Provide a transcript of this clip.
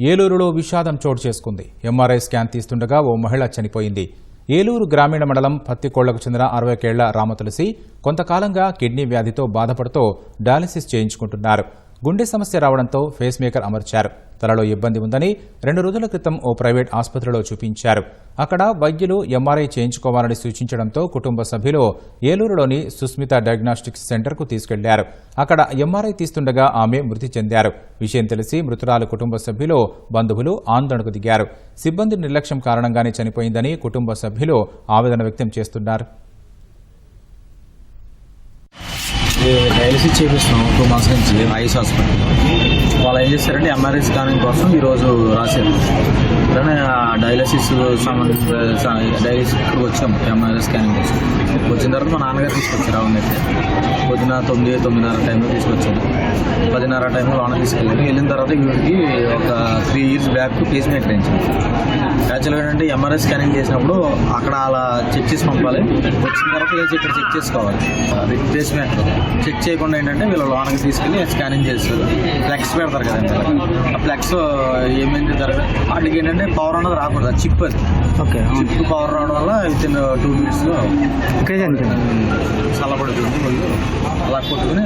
ఏలూరులో విషాదం చోటు చేసుకుంది. ఎంఆర్ఐ స్కాన్ తీస్తుండగా ఓ మహిళ చనిపోయింది. ఏలూరు గ్రామీణ మండలం పత్తికోళ్ళకు చెందిన అరవై కేళ్ళ రామ రామతులసి కొంతకాలంగా కిడ్నీ వ్యాధితో బాధపడుతూ డయాలసిస్ చేయించుకుంటున్నారు. గుండె సమస్య రావడంతో ఫేస్ మేకర్ అమర్చారు. తలలో ఇబ్బంది ఉందని రెండు రోజుల క్రితం ఓ ప్రైవేట్ ఆసుపత్రిలో చూపించారు. అక్కడ వైద్యులు ఎంఆర్ఐ చేయించుకోవాలని సూచించడంతో కుటుంబ సభ్యులు ఏలూరులోని సుస్మిత డయాగ్నాస్టిక్స్ సెంటర్కు తీసుకెళ్ళారు. అక్కడ ఎంఆర్ఐ తీస్తుండగా ఆమె మృతి చెందారు. విషయం తెలిసి మృతురాలు కుటుంబ సభ్యులు బంధువులు ఆందోళనకు దిగారు. సిబ్బంది నిర్లక్ష్యం కారణంగానే చనిపోయిందని కుటుంబ సభ్యులు ఆవేదన వ్యక్తం చేస్తున్నారు. డయాలసిస్ చేపిస్తున్నాం. టూ మంత్స్ నుంచి ఐఎస్ హాస్పిటల్లో వాళ్ళు ఏం చేశారంటే ఎంఆర్ఐ స్కానింగ్ కోసం ఈరోజు రాశారు. కానీ ఆ డయాలసిస్ సంబంధించిన డయాలసిస్ వచ్చాము ఎంఆర్ఐ స్కానింగ్ కోసం. వచ్చిన తర్వాత మా నాన్నగారు తీసుకొచ్చారు అవునైతే అయితే. పొద్దున తొమ్మిది తొమ్మిదిన్నర టైంలో తీసుకొచ్చాము పదిన్నర టైంలో లోన తీసుకెళ్ళాను వెళ్ళిన తర్వాత వీడికి ఒక three years back pacemaker వేయించాను యాక్చువల్గా ఏంటంటే ఎంఆర్ఐ స్కానింగ్ చేసినప్పుడు అక్కడ అలా చెక్ చేసి పంపాలి. వచ్చిన తర్వాత లేచి ఇక్కడ చెక్ చేసుకోవాలి. అది పేస్ మేకర్ చెక్ చేయకుండా ఏంటంటే వీళ్ళు లోనకి తీసుకెళ్ళి స్కానింగ్ చేస్తారు. ఫ్లెక్స్ పెడతారు కదండి ఆ ఫ్లెక్స్ ఏమైంది జరగదు వాటికి ఏంటంటే పవర్ అన్నది రాకూడదు. చిప్ అది. ఓకే చిప్ పవర్ రావడం వల్ల విత్ ఇన్ టూ మినిట్స్లో చల్లబడుతుంది. అలా కొట్టుకుని.